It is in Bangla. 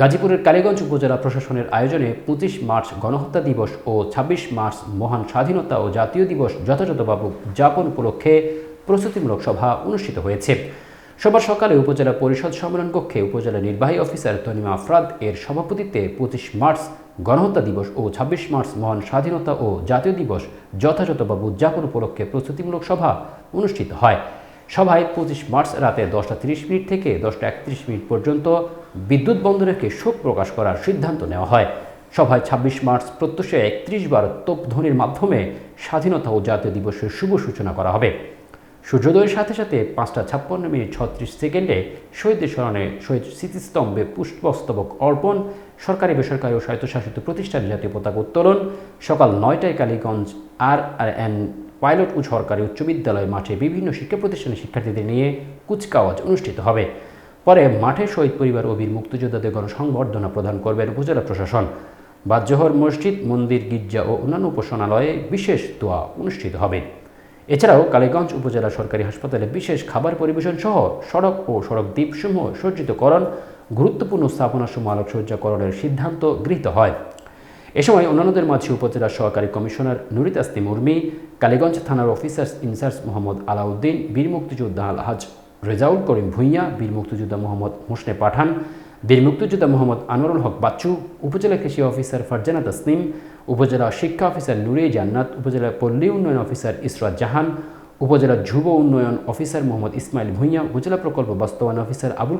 গাজীপুরের কালীগঞ্জ উপজেলা প্রশাসনের আয়োজনে পঁচিশ মার্চ গণহত্যা দিবস ও ছাব্বিশ মার্চ মহান স্বাধীনতা ও জাতীয় দিবস যথাযথভাবে উদযাপন উপলক্ষে প্রস্তুতিমূলক সভা অনুষ্ঠিত হয়েছে। সোমবার সকালে উপজেলা পরিষদ সম্মেলন কক্ষে উপজেলা নির্বাহী অফিসার তনিমা আফরাদ এর সভাপতিত্বে পঁচিশ মার্চ গণহত্যা দিবস ও ছাব্বিশ মার্চ মহান স্বাধীনতা ও জাতীয় দিবস যথাযথভাবে উদযাপন উপলক্ষে প্রস্তুতিমূলক সভা অনুষ্ঠিত হয়। সভায় পঁচিশ মার্চ রাতে দশটা তিরিশ মিনিট থেকে দশটা একত্রিশ মিনিট পর্যন্ত বিদ্যুৎ বন্ধ রেখে শোক প্রকাশ করার সিদ্ধান্ত নেওয়া হয়। সভায় ছাব্বিশ মার্চ প্রত্যুষে একত্রিশ বার তোপধ্বনির মাধ্যমে স্বাধীনতা ও জাতীয় দিবসের শুভ সূচনা করা হবে। সূর্যোদয়ের সাথে সাথে পাঁচটা ছাপ্পান্ন মিনিট ছত্রিশ সেকেন্ডে শহীদদের স্মরণে শহীদ স্মৃতিস্তম্ভে পুষ্পস্তবক অর্পণ, সরকারি, বেসরকারি ও স্বায়ত্তশাসিত প্রতিষ্ঠান জাতীয় পতাকা উত্তোলন, সকাল নয়টায় Kaliganj R R N pilot ও সরকারি উচ্চ বিদ্যালয় মাঠে বিভিন্ন শিক্ষা প্রতিষ্ঠানের শিক্ষার্থীদের নিয়ে কুচকাওয়াজ অনুষ্ঠিত হবে। পরে মাঠে শহীদ পরিবার ও বীর মুক্তিযোদ্ধাদের গণসংবর্ধনা প্রদান করবেন উপজেলা প্রশাসন। বাদজোহর মসজিদ, মন্দির, গির্জা ও অন্যান্য উপাসনালয়ে বিশেষ দোয়া অনুষ্ঠিত হবে। এছাড়াও কালীগঞ্জ উপজেলা সরকারি হাসপাতালে বিশেষ খাবার পরিবেশন সহ সড়ক ও সড়ক দ্বীপসমূহ সজ্জিতকরণ, গুরুত্বপূর্ণ স্থাপনাসমূহ আলোকসজ্জাকরণের সিদ্ধান্ত গৃহীত হয়। এ সময় অন্যান্যদের মাঝে উপজেলা সহকারী কমিশনার নুরিত আসতিম উর্মি কালীগঞ্জ থানার অফিসার্স ইনচার্জ মোহাম্মদ আলাউদ্দিন, বীর মুক্তিযোদ্ধা আলহাজ রেজাউল করিম ভূঁইয়া, বীর মুক্তিযোদ্ধা মোহাম্মদ হোসনে পাঠান, বীর মুক্তিযোদ্ধা মোহাম্মদ আনোয়ারুল হক বাচ্চু, উপজেলা কৃষি অফিসার ফারজানা তসনিম, উপজেলা শিক্ষা অফিসার নুরে জান্নাত, উপজেলা পল্লী উন্নয়ন অফিসার ইসরাত জাহান, উপজেলা যুব উন্নয়ন অফিসার মোহাম্মদ ইসমাইল ভূঁইয়া, উপজেলা প্রকল্প বাস্তবায়ন অফিসার আবুল